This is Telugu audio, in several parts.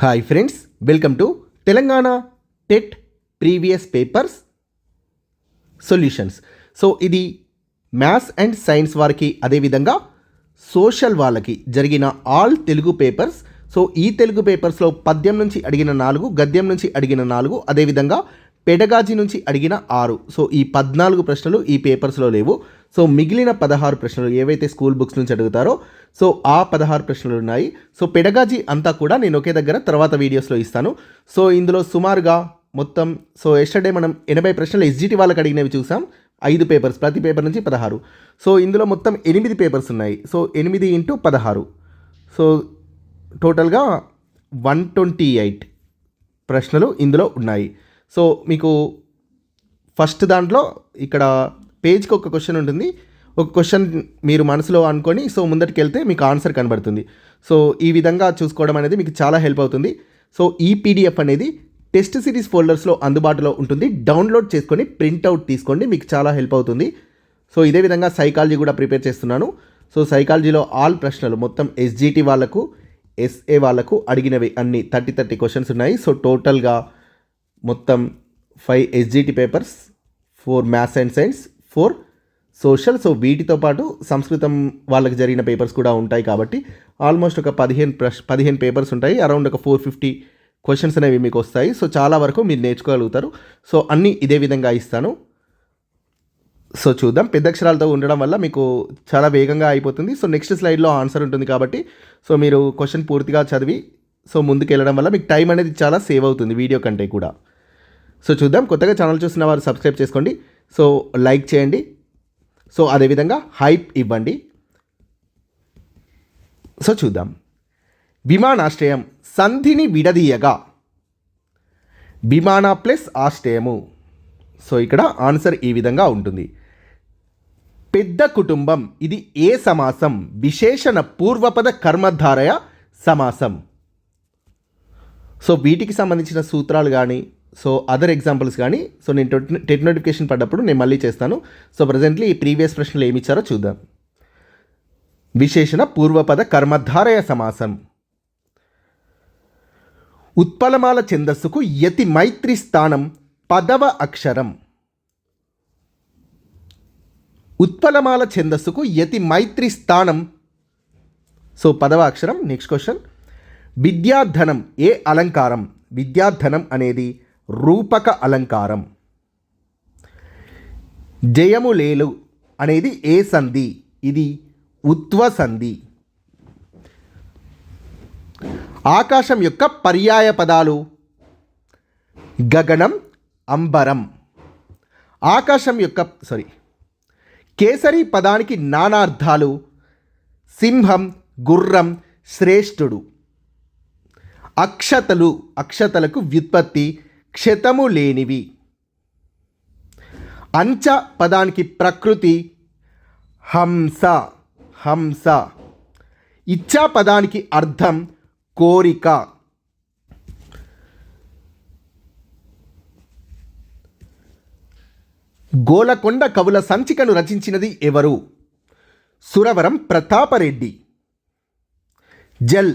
Hi friends welcome to Telangana TET previous papers solutions. So ఇది మ్యాథ్స్ అండ్ సైన్స్ వారికి అదేవిధంగా సోషల్ వాళ్ళకి జరిగిన ఆల్ తెలుగు పేపర్స్. సో ఈ తెలుగు పేపర్స్లో పద్యం నుంచి అడిగిన నాలుగు గద్యం నుంచి అడిగిన నాలుగు అదేవిధంగా పెడగాజీ నుంచి అడిగిన ఆరు. సో ఈ పద్నాలుగు ప్రశ్నలు ఈ పేపర్స్లో లేవు. సో మిగిలిన పదహారు ప్రశ్నలు ఏవైతే స్కూల్ బుక్స్ నుంచి అడుగుతారో సో ఆ పదహారు ప్రశ్నలు ఉన్నాయి. సో పెడగాజీ అంతా కూడా నేను ఒకే దగ్గర తర్వాత వీడియోస్లో ఇస్తాను. సో ఇందులో సుమారుగా మొత్తం సో ఎస్టర్డే మనం ఎనభై ప్రశ్నలు ఎస్జిటి వాళ్ళకి అడిగినవి చూసాం. ఐదు పేపర్స్ ప్రతి పేపర్ నుంచి పదహారు. సో ఇందులో మొత్తం ఎనిమిది పేపర్స్ ఉన్నాయి. సో ఎనిమిది ఇంటూ పదహారు. సో టోటల్గా వన్ ట్వంటీ ఎయిట్ ప్రశ్నలు ఇందులో ఉన్నాయి. సో మీకు ఫస్ట్ దాంట్లో ఇక్కడ పేజ్కి ఒక క్వశ్చన్ ఉంటుంది. ఒక క్వశ్చన్ మీరు మనసులో అనుకొని సో ముందటికి వెళ్తే మీకు ఆన్సర్ కనబడుతుంది. సో ఈ విధంగా చూసుకోవడం అనేది మీకు చాలా హెల్ప్ అవుతుంది. సో ఈ పీడిఎఫ్ అనేది టెస్ట్ సిరీస్ ఫోల్డర్స్లో అందుబాటులో ఉంటుంది. డౌన్లోడ్ చేసుకొని ప్రింట్అవుట్ తీసుకోండి మీకు చాలా హెల్ప్ అవుతుంది. సో ఇదే విధంగా సైకాలజీ కూడా ప్రిపేర్ చేస్తున్నాను. సో సైకాలజీలో ఆల్ ప్రశ్నలు మొత్తం ఎస్జిటి వాళ్ళకు ఎస్ఏ వాళ్ళకు అడిగినవి అన్ని థర్టీ థర్టీ క్వశ్చన్స్ ఉన్నాయి. సో టోటల్గా మొత్తం five SGT papers four maths and science four social so వీటితో పాటు సంస్కృతం వాళ్ళకి జరిగిన పేపర్స్ కూడా ఉంటాయి కాబట్టి ఆల్మోస్ట్ ఒక పదిహేను ప్రశ్ పదిహేను పేపర్స్ ఉంటాయి. అరౌండ్ ఒక ఫోర్ ఫిఫ్టీ క్వశ్చన్స్ అనేవి మీకు వస్తాయి. సో చాలా వరకు మీరు నేర్చుకోగలుగుతారు. సో అన్నీ ఇదే విధంగా ఇస్తాను. సో చూద్దాం. పెద్ద అక్షరాలతో ఉండడం వల్ల మీకు చాలా వేగంగా అయిపోతుంది. సో నెక్స్ట్ స్లైడ్లో ఆన్సర్ ఉంటుంది కాబట్టి సో మీరు క్వశ్చన్ పూర్తిగా చదివి సో ముందుకు వెళ్ళడం వల్ల మీకు టైం అనేది చాలా సేవ్ అవుతుంది వీడియో కంటే కూడా. సో చూద్దాం. కొత్తగా ఛానల్ చూసిన వారు సబ్స్క్రైబ్ చేసుకోండి. సో లైక్ చేయండి. సో అదేవిధంగా హైప్ ఇవ్వండి. సో చూద్దాం. విమానాశ్రయం సంధిని విడదీయగా. విమాన ప్లస్ ఆశ్రయము. సో ఇక్కడ ఆన్సర్ ఈ విధంగా ఉంటుంది. పెద్ద కుటుంబం ఇది ఏ సమాసం? విశేషణ పూర్వపద కర్మధారయ సమాసం. సో వీటికి సంబంధించిన సూత్రాలు కానీ సో అదర్ ఎగ్జాంపుల్స్ కానీ సో నేను టెట్- నోటిఫికేషన్ పడ్డప్పుడు నేను మళ్ళీ చేస్తాను. సో ప్రజెంట్లీ ఈ ప్రీవియస్ ప్రశ్నలు ఏమి ఇచ్చారో చూద్దాం. విశేషణ పూర్వపద కర్మధారయ సమాసం. ఉత్పలమాల ఛందస్సుకు యతి మైత్రి స్థానం పదవ అక్షరం. ఉత్పలమాల ఛందస్సుకు యతి మైత్రి స్థానం. సో పదవ అక్షరం నెక్స్ట్ క్వశ్చన్ విద్యాధనం ఏ అలంకారం? విద్యాధనం అనేది రూపక అలంకారం. జయములేలు అనేది ఏ సంధి? ఇది ఉత్వ సంధి. ఆకాశం యొక్క పర్యాయ పదాలు గగనం అంబరం. ఆకాశం యొక్క సారీ కేసరి పదానికి నానార్థాలు సింహం గుర్రం శ్రేష్ఠుడు. అక్షతలు అక్షతలకు వ్యుత్పత్తి క్షతము లేనివి. అంచ పదానికి ప్రకృతి హంస హంస. ఇచ్చా పదానికి అర్థం కోరిక. గోలకొండ కవుల సంచికను రచించినది ఎవరు? సురవరం ప్రతాపరెడ్డి. జల్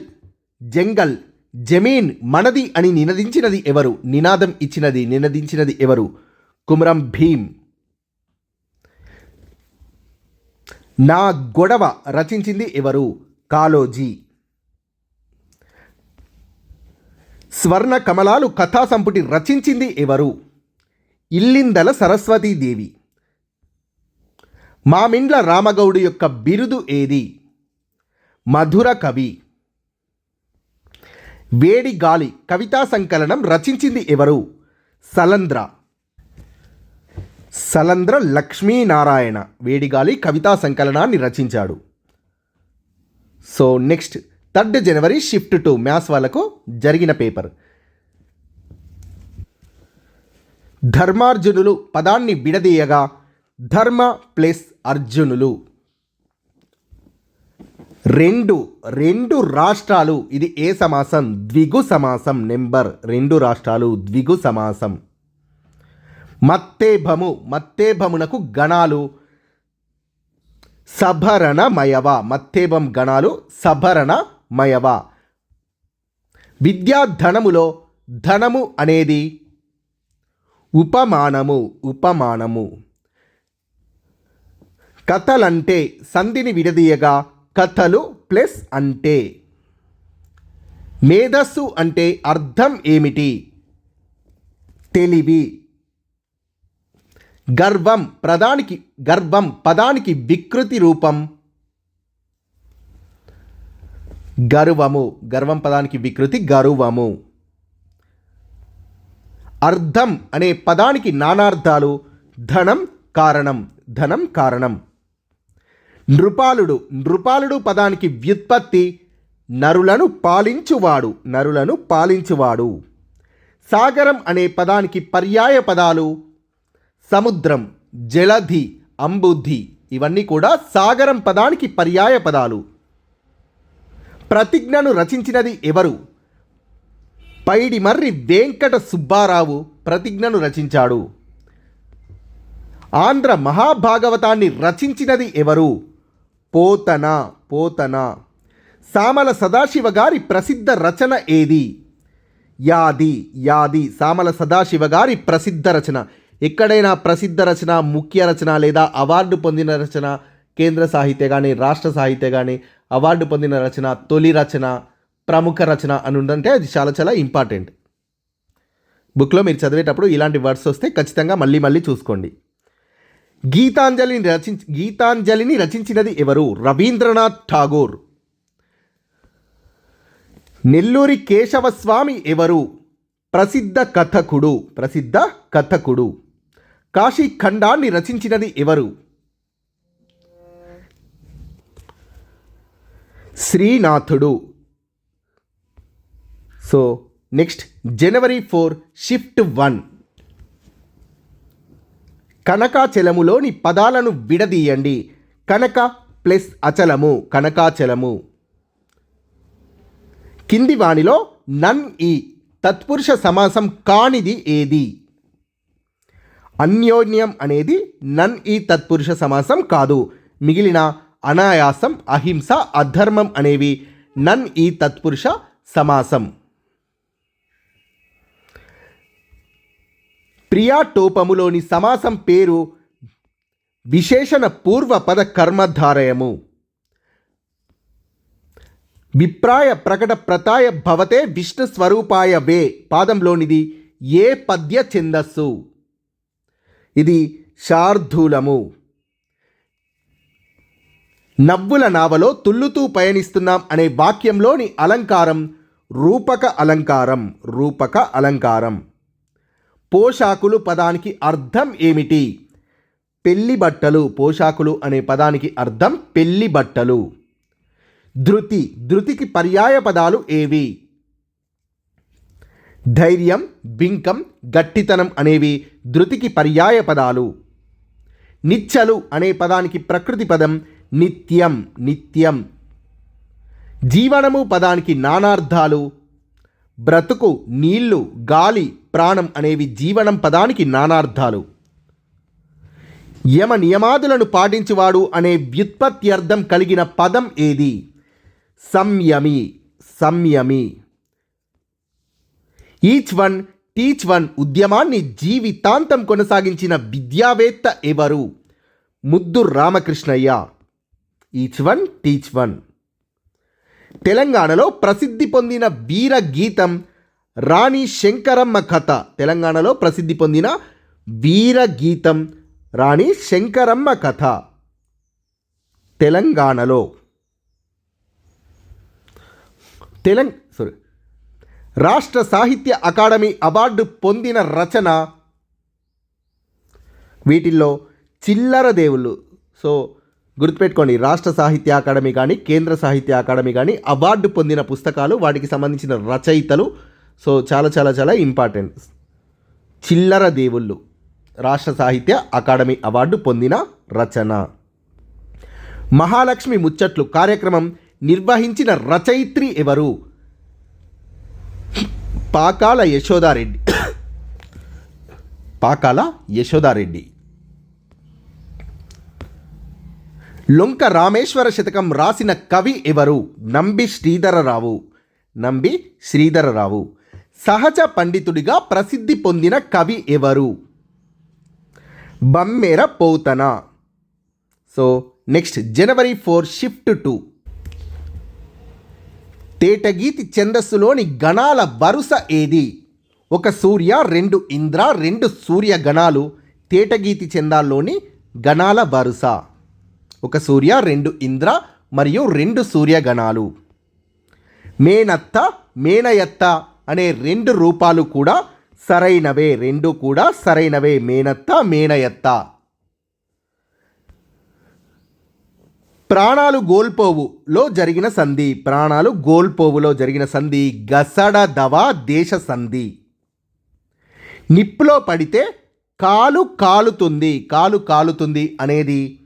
జంగల్ జమీన్ మనది అని నినదించినది ఎవరు? నినాదం ఇచ్చినది నినదించినది ఎవరు? కుమరం భీమ్. నా గొడవ రచించింది ఎవరు? కాలోజీ. స్వర్ణ కమలాలు కథా సంపుటి రచించింది ఎవరు? ఇల్లిందల సరస్వతీదేవి మామిండ్ల రామగౌడు యొక్క బిరుదు ఏది? మధుర కవి. వేడి గాలి కవితా సంకలనం రచించింది ఎవరు? సలంద్ర. సలంద్ర లక్ష్మీనారాయణ వేడిగాలి కవితా సంకలనాన్ని రచించాడు. So next third January shift two maths వాళ్ళకు జరిగిన పేపర్. ధర్మార్జునులు పదాన్ని విడదీయగా ధర్మ ప్లస్ అర్జునులు. రెండు రెండు రాష్ట్రాలు. ఇది ఏ సమాసం? ద్విగు సమాసం నెంబర్. రెండు రాష్ట్రాలు ద్విగు సమాసం. మత్తేభము మత్తేభమునకు గణాలు. సభరణమయవ మత్తేభం గణాలు సభరణమయవ. విద్యా ధనములో ధనము అనేది ఉపమానము ఉపమానము. కథలంటే సంధిని విడదీయగా కథలు ప్లస్ అంటే. మేధస్సు అంటే అర్థం ఏమిటి? తెలివి. గర్వం ప్రధానికి గర్వం పదానికి వికృతి రూపం. గర్వము గర్వం పదానికి వికృతి గర్వము. అర్థం అనే పదానికి నానార్థాలు ధనం కారణం ధనం కారణం. నృపాలుడు నృపాలుడు పదానికి వ్యుత్పత్తి నరులను పాలించువాడు నరులను పాలించువాడు. సాగరం అనే పదానికి పర్యాయ పదాలు సముద్రం జలధి అంబుద్ధి ఇవన్నీ కూడా సాగరం పదానికి పర్యాయ పదాలు. ప్రతిజ్ఞను రచించినది ఎవరు? పైడిమర్రి వెంకట సుబ్బారావు ప్రతిజ్ఞను రచించాడు. ఆంధ్ర మహాభాగవతాన్ని రచించినది ఎవరు? పోతన పోతన. సామల సదాశివ గారి ప్రసిద్ధ రచన ఏది? యాది యాది సామల సదాశివ గారి ప్రసిద్ధ రచన. ఎక్కడైనా ప్రసిద్ధ రచన ముఖ్య రచన లేదా అవార్డు పొందిన రచన కేంద్ర సాహిత్య కానీ రాష్ట్ర సాహిత్య కానీ అవార్డు పొందిన రచన తొలి రచన ప్రముఖ రచన అని ఉందంటే అది చాలా చాలా ఇంపార్టెంట్. బుక్లో మీరు చదివేటప్పుడు ఇలాంటి వర్డ్స్ వస్తే ఖచ్చితంగా మళ్ళీ మళ్ళీ చూసుకోండి. గీతాంజలిని రచించి గీతాంజలిని రచించినది ఎవరు? రవీంద్రనాథ్ ఠాగూర్. నెల్లూరి కేశవస్వామి ఎవరు? ప్రసిద్ధ కథకుడు ప్రసిద్ధ కథకుడు. కాశీ ఖండాన్ని రచించినది ఎవరు? శ్రీనాథుడు. So next January four shift one. కనకాచలములోని పదాలను విడదీయండి. కనక ప్లస్ అచలము కనకాచలము కింది వాణిలో నన్ ఈ తత్పురుష సమాసం కానిది ఏది? అన్యోన్యం అనేది నన్ ఈ తత్పురుష సమాసం కాదు. మిగిలిన అనాయాసం అహింస అధర్మం అనేవి నన్ ఈ తత్పురుష సమాసం. ప్రియాటోపములోని సమాసం పేరు విశేషణ పూర్వపద కర్మధారయము. విప్రాయ ప్రకట ప్రతాయ భవతే విష్ణు స్వరూపాయ వే పాదంలోనిది ఏ పద్య ఛందస్సు. ఇది శార్ధూలము. నవ్వుల నావలో తుల్లుతూ పయనిస్తున్నాం అనే వాక్యంలోని అలంకారం రూపక అలంకారం రూపక అలంకారం. పోషాకులు పదానికి అర్థం ఏమిటి? పెళ్ళి బట్టలు పోషాకులు అనే పదానికి అర్థం పెళ్ళి బట్టలు. ధృతి ధృతికి పర్యాయ పదాలు ఏవి? ధైర్యం బింకం గట్టితనం అనేవి ధృతికి పర్యాయ పదాలు. నిచ్చలు అనే పదానికి ప్రకృతి పదం నిత్యం నిత్యం. జీవనము పదానికి నానార్థాలు. బ్రతుకు నీళ్ళు గాలి ప్రాణం అనేవి జీవనం పదానికి నానార్థాలు. యమ నియమాదులను పాటించువాడు అనే వ్యుత్పత్తి అర్థం కలిగిన పదం ఏది? సంయమి సంయమి. ఈచ్ వన్ టీచ్ వన్ ఉద్యమాన్ని జీవితాంతం కొనసాగించిన విద్యావేత్త ఎవరు? Muddu Ramakrishnaiah. Each one teach one తెలంగాణలో ప్రసిద్ధి పొందిన వీర గీతం రాణి శంకరమ్మ కథ. తెలంగాణలో ప్రసిద్ధి పొందిన వీరగీతం రాణి శంకరమ్మ కథ. తెలంగాణలో. తెలంగ సారీ రాష్ట్ర సాహిత్య అకాడమీ అవార్డు పొందిన రచన వీటిల్లో చిల్లర దేవుళ్ళు. సో గుర్తుపెట్టుకోండి రాష్ట్ర సాహిత్య అకాడమీ కానీ కేంద్ర సాహిత్య అకాడమీ కానీ అవార్డు పొందిన పుస్తకాలు వాటికి సంబంధించిన రచయితలు సో చాలా చాలా చాలా ఇంపార్టెంట్ చిల్లర దేవుళ్ళు. రాష్ట్ర సాహిత్య అకాడమీ అవార్డు పొందిన రచన. మహాలక్ష్మి ముచ్చట్లు కార్యక్రమం నిర్వహించిన రచయిత్రి ఎవరు? పాకాల యశోదారెడ్డి. పాకాల యశోదారెడ్డి. లొంక రామేశ్వర శతకం రాసిన కవి ఎవరు? నంబి శ్రీధరరావు. నంబి శ్రీధరరావు. సహజ పండితుడిగా ప్రసిద్ధి పొందిన కవి ఎవరు? Bammera Potana. So next January four shift two. తేటగీతి ఛందస్సులోని గణాల వరుస ఏది? ఒక సూర్య రెండు ఇంద్ర రెండు సూర్య గణాలు తేటగీతి చందాల్లోని గణాల వరుస. ఒక సూర్య రెండు ఇంద్ర మరియు రెండు సూర్య గణాలు. మేనత్త మేనయత్త. అనే రెండు రూపాలు కూడా సరైనవే రెండు కూడా సరైనవే. మేనత్త మేనయత్త. ప్రాణాలు గోల్పోవులో జరిగిన సంధి. ప్రాణాలు గోల్పోవులో జరిగిన సంధి. గసడ దవా దేశ సంధి. నిప్పులో పడితే కాలు కాలుతుంది. కాలు కాలుతుంది అనేది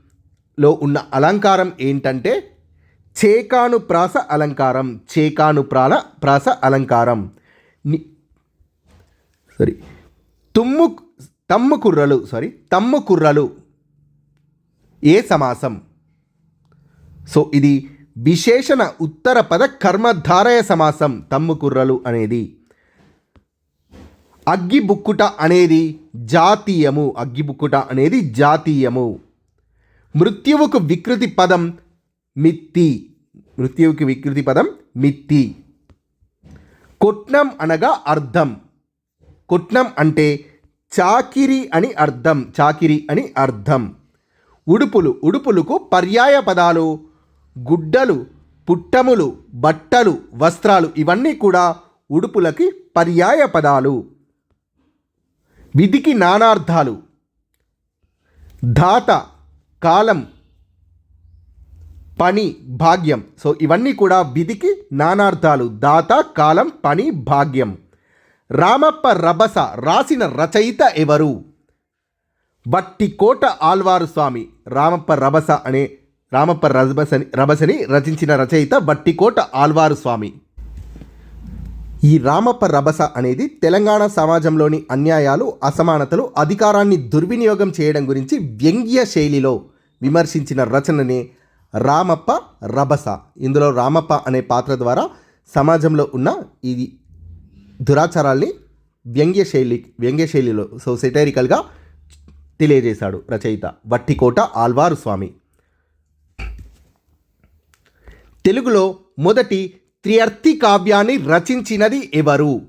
లో ఉన్న అలంకారం ఏంటంటే చేకాను ప్రాస అలంకారం. చేకాను ప్రాణ ప్రాస అలంకారం. సారీ తుమ్ము తమ్ము కుర్రలు సారీ తమ్ము కుర్రలు. ఏ సమాసం? సో ఇది విశేషణ ఉత్తర పద కర్మధారయ సమాసం తమ్ము కుర్రలు అనేది. అగ్గిబుక్కుట అనేది జాతీయము అగ్గిబుక్కుట అనేది జాతీయము. మృత్యువుకు వికృతి పదం మిత్తి మృత్యువుకి వికృతి పదం మిత్తి. కొట్నం అనగా అర్థం. కొట్నం అంటే చాకిరి అని అర్థం. చాకిరి అని అర్థం. ఉడుపులు ఉడుపులకు పర్యాయ పదాలు. గుడ్డలు పుట్టములు బట్టలు వస్త్రాలు ఇవన్నీ కూడా ఉడుపులకి పర్యాయ పదాలు. విధికి నానార్థాలు. ధాత కాలం పని భాగ్యం. సో ఇవన్నీ కూడా విధికి నానార్థాలు. దాత కాలం పని భాగ్యం. రామప్ప రభస రాసిన రచయిత ఎవరు? బట్టికోట ఆల్వారు స్వామి. రామప్ప రభస అనే రామప్ప రభసని రభసని రచించిన రచయిత బట్టికోట ఆల్వారు స్వామి. ఈ రామప్ప రభస అనేది తెలంగాణ సమాజంలోని అన్యాయాలు అసమానతలు అధికారాన్ని దుర్వినియోగం చేయడం గురించి వ్యంగ్య శైలిలో విమర్శించిన రచననే రామప్ప రభస. ఇందులో రామప్ప అనే పాత్ర ద్వారా సమాజంలో ఉన్న ఇది దురాచారాల్ని వ్యంగ్య శైలి వ్యంగ్య శైలిలో సో సెటైరికల్గా తెలియజేశాడు రచయిత వట్టికోట ఆల్వారు స్వామి. తెలుగులో మొదటి త్రియర్థి కావ్యాన్ని రచించినది ఎవరు?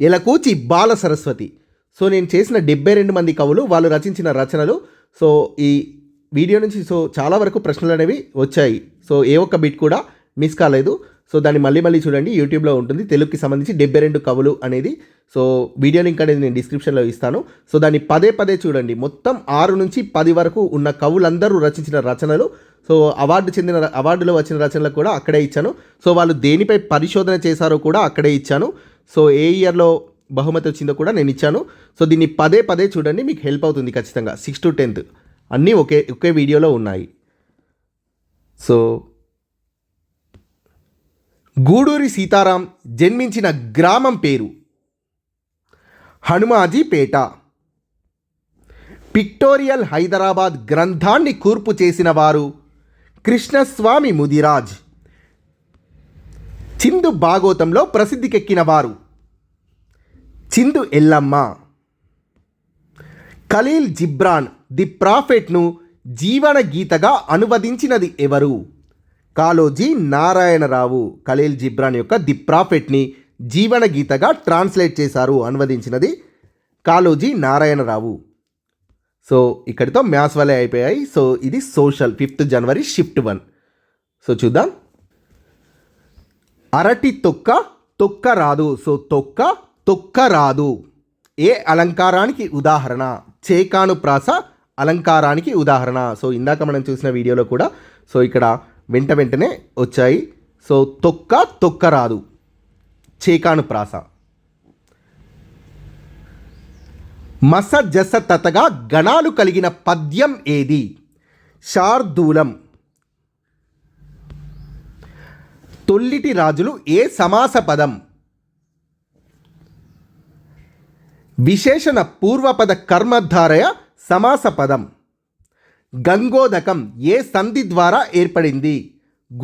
ఎలకూచి బాల సరస్వతి. సో నేను చేసిన డెబ్బై రెండు మంది కవులు వాళ్ళు రచించిన రచనలు సో ఈ వీడియో నుంచి సో చాలా వరకు ప్రశ్నలు అనేవి వచ్చాయి. సో ఏ ఒక్క బిట్ కూడా మిస్ కాలేదు. సో దాన్ని మళ్ళీ మళ్ళీ చూడండి. యూట్యూబ్లో ఉంటుంది. తెలుగుకి సంబంధించి డెబ్బై రెండు కవులు అనేది. సో వీడియో లింక్ అనేది నేను డిస్క్రిప్షన్లో ఇస్తాను. సో దాన్ని పదే పదే చూడండి. మొత్తం ఆరు నుంచి పది వరకు ఉన్న కవులందరూ రచించిన రచనలు. సో అవార్డు చెందిన అవార్డులో వచ్చిన రచనలు కూడా అక్కడే ఇచ్చాను. సో వాళ్ళు దేనిపై పరిశోధన చేశారో కూడా అక్కడే ఇచ్చాను. సో ఏ ఇయర్లో బహుమతి వచ్చిందో కూడా నేను ఇచ్చాను. సో దీన్ని పదే పదే చూడండి. మీకు హెల్ప్ అవుతుంది ఖచ్చితంగా. Six to tenth. అన్నీ ఒకే ఒకే వీడియోలో ఉన్నాయి. సో గూడూరి సీతారాం జన్మించిన గ్రామం పేరు హనుమాజీపేట పిక్టోరియల్ హైదరాబాద్ గ్రంథాన్ని కూర్పు చేసిన వారు కృష్ణస్వామి ముదిరాజ్. చిందు భాగోతంలో ప్రసిద్ధికెక్కిన వారు Chindu Yellamma. Khalil Gibran the ప్రాఫెట్ను జీవన గీతగా అనువదించినది ఎవరు? కాలోజీ నారాయణరావు. ఖలీల్ జిబ్రాన్ యొక్క ది ప్రాఫెట్ని జీవన గీతగా ట్రాన్స్లేట్ చేశారు అనువదించినది కాలోజీ నారాయణరావు. సో ఇక్కడితో మ్యాథ్స్ వల్లే అయిపోయాయి. సో ఇది social fifth January shift one. So చూద్దాం. అరటి తొక్క తొక్క రాదు. సో తొక్క తొక్క రాదు. ఏ అలంకారానికి ఉదాహరణ? చేకాను ప్రాస అలంకారానికి ఉదాహరణ. సో ఇందాక మనం చూసిన వీడియోలో కూడా సో ఇక్కడ వెంట వెంటనే వచ్చాయి. సో తొక్క తొక్క రాదు. చేకాను ప్రాస మస జస తతగా గణాలు కలిగిన పద్యం ఏది? శార్దూలం. తొల్లిటి రాజులు ఏ సమాస పదం? విశేషణ పూర్వపద కర్మధారయ సమాస పదం గంగోదకం ఏ సంధి ద్వారా ఏర్పడింది?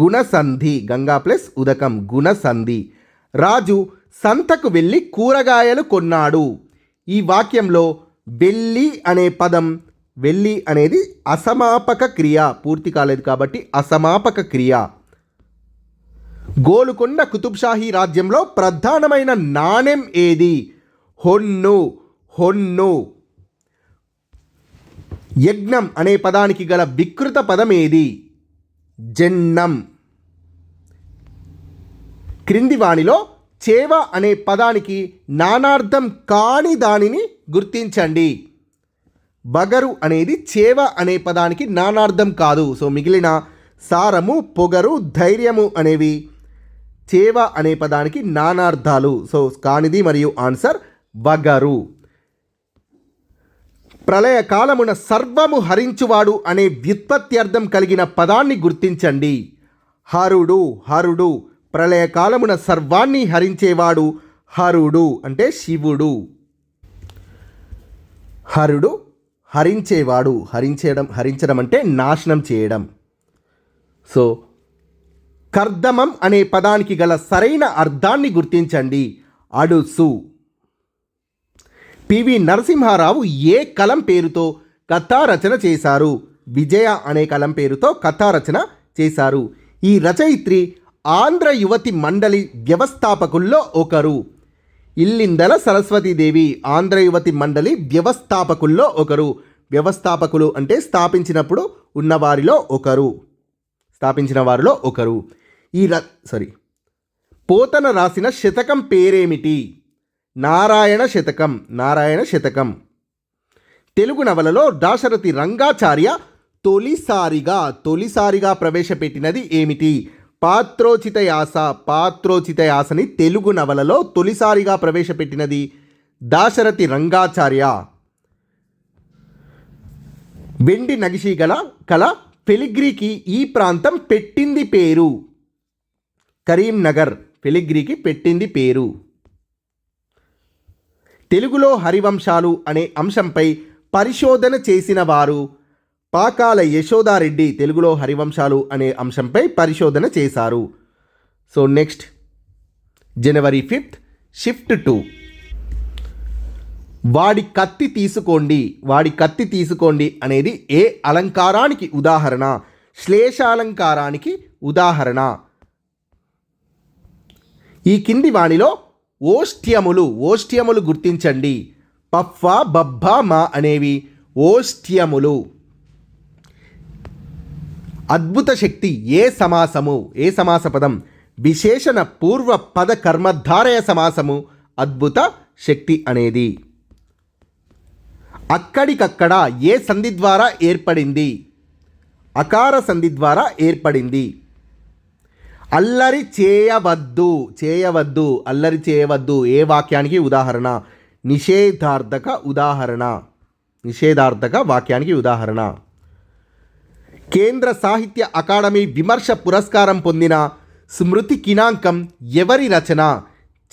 గుణసంధి గంగా ప్లస్ ఉదకం గుణసంధి. రాజు సంతకు వెళ్ళి కూరగాయలు కొన్నాడు. ఈ వాక్యంలో వెళ్ళి అనే పదం వెళ్ళి అనేది అసమాపక క్రియ పూర్తి కాలేదు కాబట్టి అసమాపక క్రియ. గోలుకొండ కుతుబ్షాహీ రాజ్యంలో ప్రధానమైన నాణెం ఏది? హొన్ను హొన్ను. యజ్ఞం అనే పదానికి గల వికృత పదం ఏది జన్నం. క్రింది వాణిలో చేవ అనే పదానికి నానార్థం కాని దానిని గుర్తించండి. బగరు అనేది చేవ అనే పదానికి నానార్థం కాదు. సో మిగిలిన సారము పొగరు ధైర్యము అనేవి చేవ అనే పదానికి నానార్థాలు. సో కానిది మరియు ఆన్సర్ వగరు. ప్రళయ కాలమున సర్వము హరించువాడు అనే వ్యుత్పత్త్యర్థం కలిగిన పదాన్ని గుర్తించండి. హరుడు హరుడు. ప్రళయ కాలమున సర్వాన్ని హరించేవాడు హరుడు అంటే శివుడు. హరుడు హరించేవాడు హరించేయడం హరించడం అంటే నాశనం చేయడం. సో కర్దమం అనే పదానికి గల సరైన అర్థాన్ని గుర్తించండి. అడుసు. పివి నరసింహారావు ఏ కలం పేరుతో కథా రచన చేశారు? విజయ అనే కలం పేరుతో కథా రచన చేశారు. ఈ రచయిత్రి ఆంధ్ర యువతి మండలి వ్యవస్థాపకుల్లో ఒకరు. ఇల్లిందల సరస్వతీదేవి ఆంధ్ర యువతి మండలి వ్యవస్థాపకుల్లో ఒకరు. వ్యవస్థాపకులు అంటే స్థాపించినప్పుడు ఉన్నవారిలో ఒకరు. స్థాపించిన వారిలో ఒకరు. ఈ ర సారీ పోతన రాసిన శతకం పేరేమిటి? నారాయణ శతకం నారాయణ శతకం. తెలుగు నవలలో దాశరథి రంగాచార్య తొలిసారిగా తొలిసారిగా ప్రవేశపెట్టినది ఏమిటి? పాత్రోచిత యాస పాత్రోచిత యాసని తెలుగు నవలలో తొలిసారిగా ప్రవేశపెట్టినది దాశరథి రంగాచార్య. వెండి నగిషి గల కళ ఫెలిగ్రీకి ఈ ప్రాంతం పెట్టింది పేరు. కరీంనగర్ ఫెలిగ్రీకి పెట్టింది పేరు. తెలుగులో హరివంశాలు అనే అంశంపై పరిశోధన చేసిన వారు పాకాల యశోదారెడ్డి తెలుగులో హరివంశాలు అనే అంశంపై పరిశోధన చేశారు. So next. January fifth shift two. వాడి కత్తి తీసుకోండి వాడి కత్తి తీసుకోండి అనేది ఏ అలంకారానికి ఉదాహరణ? శ్లేషాలంకారానికి ఉదాహరణ. ఈ కింది వాణిలో ఓష్ట్యములు ఓష్ట్యములు గుర్తించండి. పఫ్ఫ బబ్బ మా అనేవి ఓష్ట్యములు అద్భుత శక్తి ఏ సమాసము ఏ సమాస పదం విశేషణ పూర్వ పద కర్మధారయ సమాసము అద్భుత శక్తి అనేది. అక్కడికక్కడ ఏ సంధి ద్వారా ఏర్పడింది? అకార సంధి ద్వారా ఏర్పడింది. అల్లరి చేయవద్దు చేయవద్దు అల్లరి చేయవద్దు ఏ వాక్యానికి ఉదాహరణ? నిషేధార్థక ఉదాహరణ. నిషేధార్థక వాక్యానికి ఉదాహరణ. కేంద్ర సాహిత్య అకాడమీ విమర్శ పురస్కారం పొందిన స్మృతి కినాంకం ఎవరి రచన?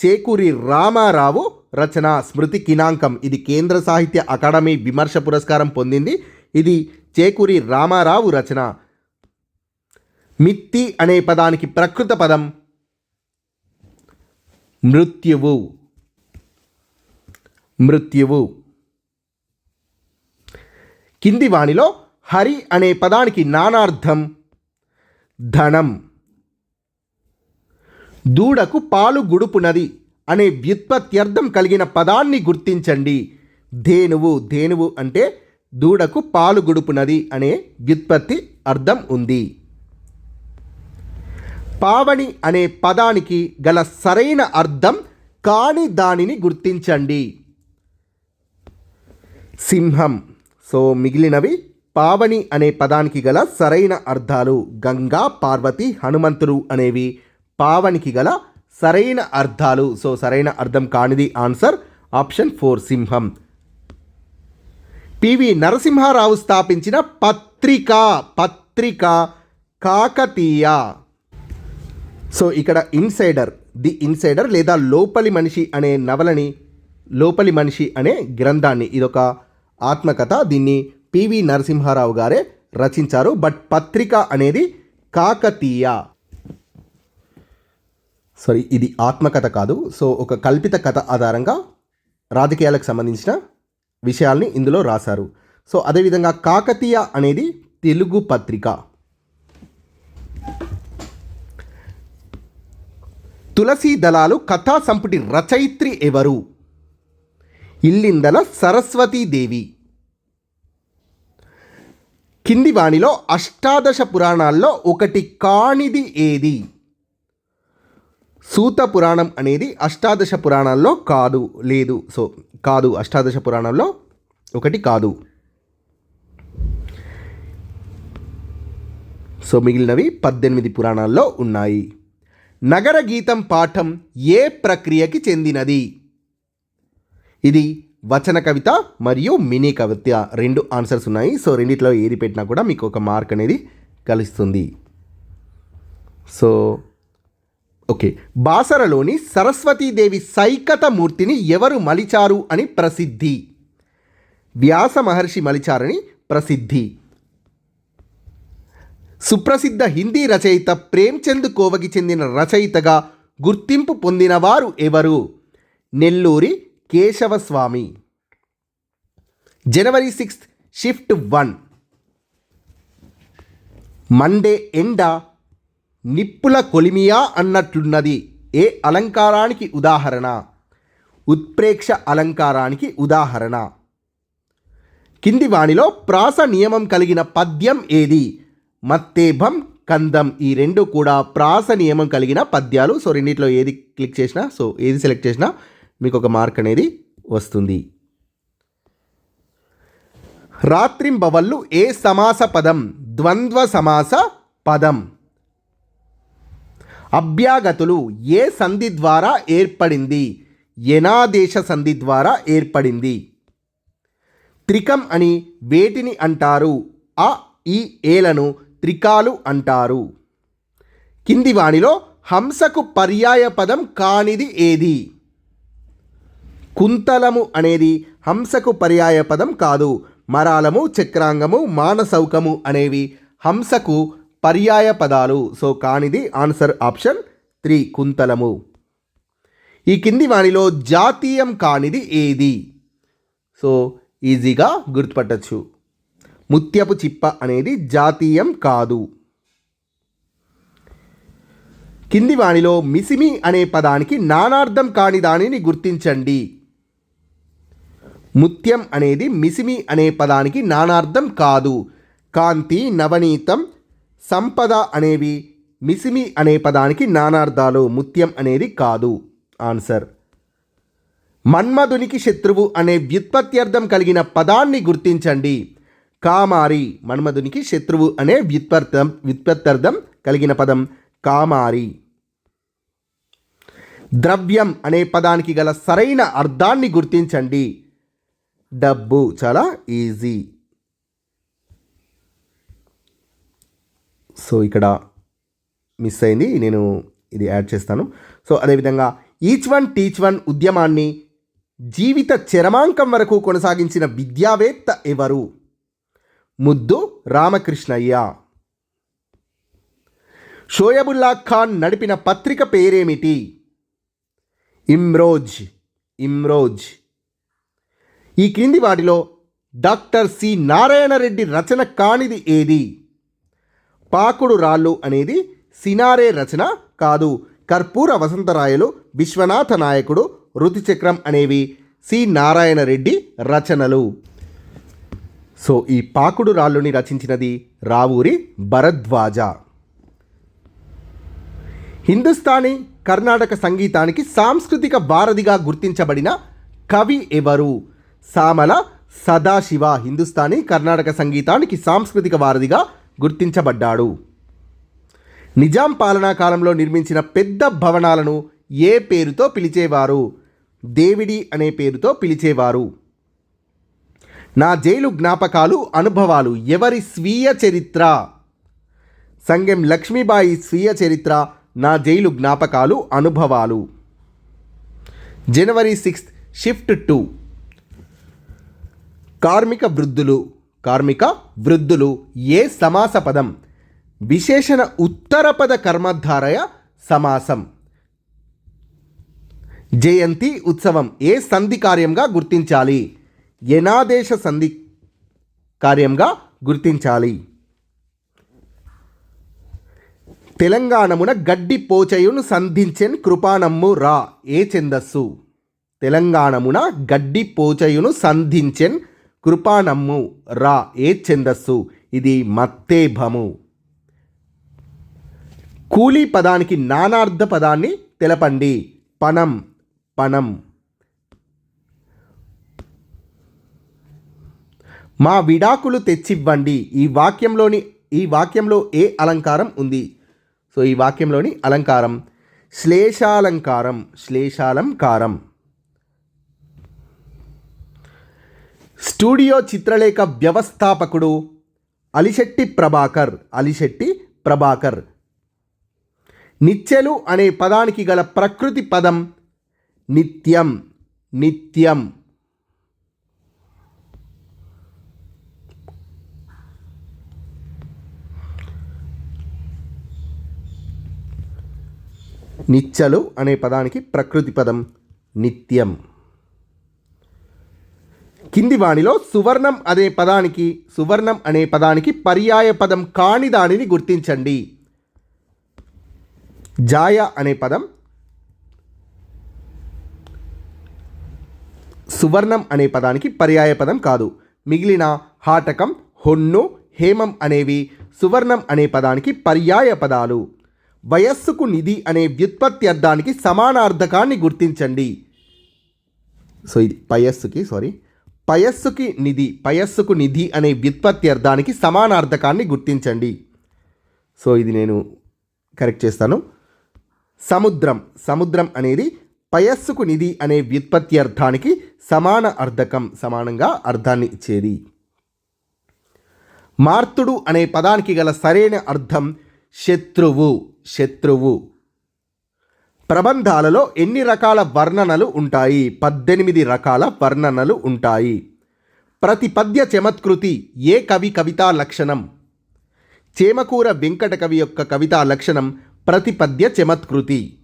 చేకూరి రామారావు రచన స్మృతి కినాంకం. ఇది కేంద్ర సాహిత్య అకాడమీ విమర్శ పురస్కారం పొందింది. ఇది చేకూరి రామారావు రచన. మిత్తి అనే పదానికి ప్రకృత పదం మృత్యువు. మృత్యువు. కింది వాణిలో హరి అనే పదానికి నానార్థం ధనం. దూడకు పాలు గుడుపునది అనే వ్యుత్పత్త్యర్థం కలిగిన పదాన్ని గుర్తించండి. ధేనువు ధేనువు అంటే దూడకు పాలు గుడుపునది అనే వ్యుత్పత్తి అర్థం ఉంది. పావని అనే పదానికి గల సరైన అర్థం కాని దానిని గుర్తించండి. సింహం. సో మిగిలినవి పావని అనే పదానికి గల సరైన అర్థాలు. గంగా పార్వతి హనుమంతులు అనేవి పావనికి గల సరైన అర్థాలు. సో సరైన అర్థం కానిది ఆన్సర్ ఆప్షన్ ఫోర్ సింహం. పివి నరసింహారావు స్థాపించిన పత్రిక. పత్రిక కాకతీయ. సో ఇక్కడ ఇన్సైడర్ ది ఇన్సైడర్ లేదా లోపలి మనిషి అనే నవలని లోపలి మనిషి అనే గ్రంథాన్ని ఇదొక ఆత్మకథ. దీన్ని పివి నరసింహారావు గారే రచించారు. బట్ పత్రిక అనేది కాకతీయ. సారీ ఇది ఆత్మకథ కాదు. సో ఒక కల్పిత కథ ఆధారంగా రాజకీయాలకు సంబంధించిన విషయాల్ని ఇందులో రాశారు. సో అదేవిధంగా కాకతీయ అనేది తెలుగు పత్రిక. తులసీ దళాలు కథా సంపుటి రచయిత్రి ఎవరు? ఇల్లిందల సరస్వతీదేవి కింది వాణిలో అష్టాదశ పురాణాల్లో ఒకటి కానిది ఏది? సూత పురాణం అనేది అష్టాదశ పురాణాల్లో కాదు లేదు సో కాదు అష్టాదశ పురాణంలో ఒకటి కాదు. సో మిగిలినవి పద్దెనిమిది పురాణాల్లో ఉన్నాయి. నగర గీతం పాఠం ఏ ప్రక్రియకి చెందినది? ఇది వచన కవిత మరియు మినీ కవిత రెండు ఆన్సర్స్ ఉన్నాయి. సో రెండిట్లో ఏది పెట్టినా కూడా మీకు ఒక మార్క్ అనేది కలుస్తుంది. So okay. బాసరలోని సరస్వతీదేవి సైకత మూర్తిని ఎవరు మలిచారు అని ప్రసిద్ధి? వ్యాస మహర్షి మలిచారని ప్రసిద్ధి. సుప్రసిద్ధ హిందీ రచయిత ప్రేమ్చంద్ కోవకి చెందిన రచయితగా గుర్తింపు పొందినవారు ఎవరు? Nelluri Keshavaswamy. January sixth shift one. Monday ఎండ నిప్పుల కొలిమియా అన్నట్లున్నది. ఏ అలంకారానికి ఉదాహరణ? ఉత్ప్రేక్ష అలంకారానికి ఉదాహరణ. కింది వాణిలో ప్రాస నియమం కలిగిన పద్యం ఏది? మత్తేభం కందం. ఈ రెండు కూడా ప్రాస నియమం కలిగిన పద్యాలు. సో రెండిట్లో ఏది క్లిక్ చేసినా సో ఏది సెలెక్ట్ చేసినా మీకు ఒక మార్క్ అనేది వస్తుంది. రాత్రింబవళ్ళు ఏ సమాస పదం? ద్వంద్వ సమాస పదం. అభ్యాగతులు ఏ సంధి ద్వారా ఏర్పడింది? యనాదేశ సంధి ద్వారా ఏర్పడింది. త్రికం అని వేటిని అంటారు? అ ఈ ఏలను త్రికాలు అంటారు. కింది వాణిలో హంసకు పర్యాయ పదం కానిది ఏది? కుంతలము అనేది హంసకు పర్యాయ పదం కాదు. మరాలము చక్రాంగము మానసౌకము అనేవి హంసకు పర్యాయ పదాలు. సో కానిది ఆన్సర్ ఆప్షన్ త్రీ కుంతలము. ఈ కింది వాణిలో జాతీయం కానిది ఏది? సో ఈజీగా గుర్తుపట్టచ్చు. ముత్యపు చిప్ప అనేది జాతీయం కాదు. కింది వాణిలో మిసిమి అనే పదానికి నానార్థం కాని దానిని గుర్తించండి. ముత్యం అనేది మిసిమి అనే పదానికి నానార్థం కాదు. కాంతి నవనీతం సంపద అనేవి మిసిమి అనే పదానికి నానార్థాలు ముత్యం అనేది కాదు. ఆన్సర్. మన్మధునికి శత్రువు అనే వ్యుత్పత్త్యర్థం కలిగిన పదాన్ని గుర్తించండి. కామారి మన్మధునికి శత్రువు అనే వ్యుత్పర్థం వ్యుత్పత్తర్థం కలిగిన పదం కామారి. ద్రవ్యం అనే పదానికి గల సరైన అర్థాన్ని గుర్తించండి. డబ్బు చాలా ఈజీ. సో ఇక్కడ మిస్ అయింది. నేను ఇది యాడ్ చేస్తాను. సో అదేవిధంగా ఈచ్ వన్ టీచ్ వన్ ఉద్యమాన్ని జీవిత చరమాంకం వరకు కొనసాగించిన విద్యావేత్త ఎవరు? ముద్దు రామకృష్ణయ్య. షోయబుల్లా ఖాన్ నడిపిన పత్రిక పేరేమిటి? ఇమ్రోజ్ ఇమ్రోజ్. ఈ క్రింది వాటిలో డాక్టర్ సి నారాయణరెడ్డి రచన కానిది ఏది? పాకుడు రాళ్ళు అనేది సినారే రచన కాదు. కర్పూర వసంతరాయలు విశ్వనాథ నాయకుడు రుతిచక్రం అనేవి సి నారాయణరెడ్డి రచనలు. సో ఈ పాకుడు రాళ్ళుని రచించినది రావూరి భరద్వాజ. హిందుస్థానీ కర్ణాటక సంగీతానికి సాంస్కృతిక వారధిగా గుర్తించబడిన కవి ఎవరు? సామల సదాశివ హిందుస్థానీ కర్ణాటక సంగీతానికి సాంస్కృతిక వారధిగా గుర్తించబడ్డాడు. నిజాం పాలనా కాలంలో నిర్మించిన పెద్ద భవనాలను ఏ పేరుతో పిలిచేవారు? దేవిడి అనే పేరుతో పిలిచేవారు. నా జైలు జ్ఞాపకాలు అనుభవాలు. ఎవరి స్వీయ చరిత్ర? సంగెం లక్ష్మీబాయి స్వీయ చరిత్ర నా జైలు జ్ఞాపకాలు అనుభవాలు. January sixth shift two. కార్మిక వృద్ధులు కార్మిక వృద్ధులు ఏ సమాస పదం? విశేషణ ఉత్తరపద కర్మధారయ సమాసం. జయంతి ఉత్సవం ఏ సంధి కార్యంగా గుర్తించాలి? ఎనాదేశ సంధి కార్యంగా గుర్తించాలి. తెలంగాణమున గడ్డి పోచయును సంధించెన్ కృపానమ్ము రా ఏ ఛందస్సు తెలంగాణమున గడ్డి పోచయును సంధించెన్ కృపానమ్ము రా ఏ ఛందస్సు ఇది మత్తేభము. కూలీ పదానికి నానార్థ పదాన్ని తెలపండి. పనం పనం. మా విడాకులు తెచ్చివ్వండి. ఈ వాక్యంలోని ఈ వాక్యంలో ఏ అలంకారం ఉంది? సో ఈ వాక్యంలోని అలంకారం శ్లేషాలంకారం శ్లేషాలంకారం. స్టూడియో చిత్రలేఖ వ్యవస్థాపకుడు అలిశెట్టి ప్రభాకర్ అలిశెట్టి ప్రభాకర్. నిచ్చెలు అనే పదానికి గల ప్రకృతి పదం నిత్యం నిత్యం. నిచ్చలు అనే పదానికి ప్రకృతి పదం నిత్యం. కింది వాణిలో సువర్ణం అనే పదానికి సువర్ణం అనే పదానికి పర్యాయ పదం కాని దానిని గుర్తించండి. జాయ అనే పదం సువర్ణం అనే పదానికి పర్యాయ పదం కాదు. మిగిలిన హాటకం హొన్ను హేమం అనేవి సువర్ణం అనే పదానికి పర్యాయ పదాలు. వయస్సుకు నిధి అనే వ్యుత్పత్తి అర్థానికి సమానార్థకాన్ని గుర్తించండి. సో ఇది పయస్సుకి సారీ పయస్సుకి నిధి పయస్సుకు నిధి అనే వ్యుత్పత్తి అర్థానికి సమానార్థకాన్ని గుర్తించండి. సో ఇది నేను కరెక్ట్ చేస్తాను. సముద్రం సముద్రం అనేది పయస్సుకు నిధి అనే వ్యుత్పత్తి అర్థానికి సమాన అర్థకం సమానంగా అర్థాన్ని ఇచ్చేది. మార్తుడు అనే పదానికి గల సరైన అర్థం శత్రువు. శత్రువు. ప్రబంధాలలో ఎన్ని రకాల వర్ణనలు ఉంటాయి? పద్దెనిమిది రకాల వర్ణనలు ఉంటాయి. ప్రతి పద్య చమత్కృతి ఏ కవి కవితా లక్షణం? చేమకూర వెంకట కవి యొక్క కవితా లక్షణం ప్రతిపద్య చమత్కృతి.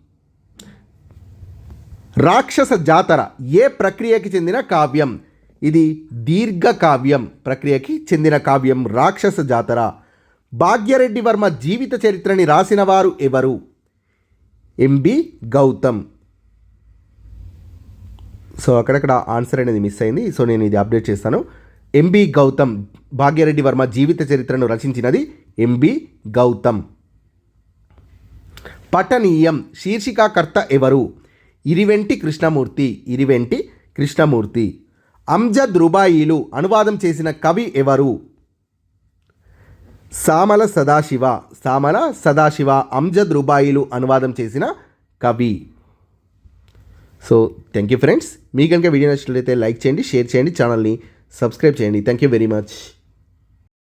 రాక్షస జాతర ఏ ప్రక్రియకి చెందిన కావ్యం? ఇది దీర్ఘ కావ్యం. ప్రక్రియకి చెందిన కావ్యం రాక్షస జాతర. భాగ్యరెడ్డి వర్మ జీవిత చరిత్రని రాసినవారు ఎవరు? ఎంబి గౌతమ్. సో అక్కడక్కడ ఆన్సర్ అనేది మిస్ అయింది. సో నేను ఇది అప్డేట్ చేస్తాను. ఎంబి గౌతమ్ భాగ్యరెడ్డి వర్మ జీవిత చరిత్రను రచించినది ఎంబి గౌతమ్. పఠనీయం శీర్షికాకర్త ఎవరు? ఇరివెంటి కృష్ణమూర్తి ఇరివెంటి కృష్ణమూర్తి. అంజద్ రుబాయిలు అనువాదం చేసిన కవి ఎవరు? సామల సదాశివ సామల సదాశివ అంజద్ రుబాయిలు అనువాదం చేసిన కవి. సో థ్యాంక్ యూ ఫ్రెండ్స్ మీ కనుక వీడియో నచ్చినట్లయితే లైక్ చేయండి షేర్ చేయండి ఛానల్ని సబ్స్క్రైబ్ చేయండి. Thank you very much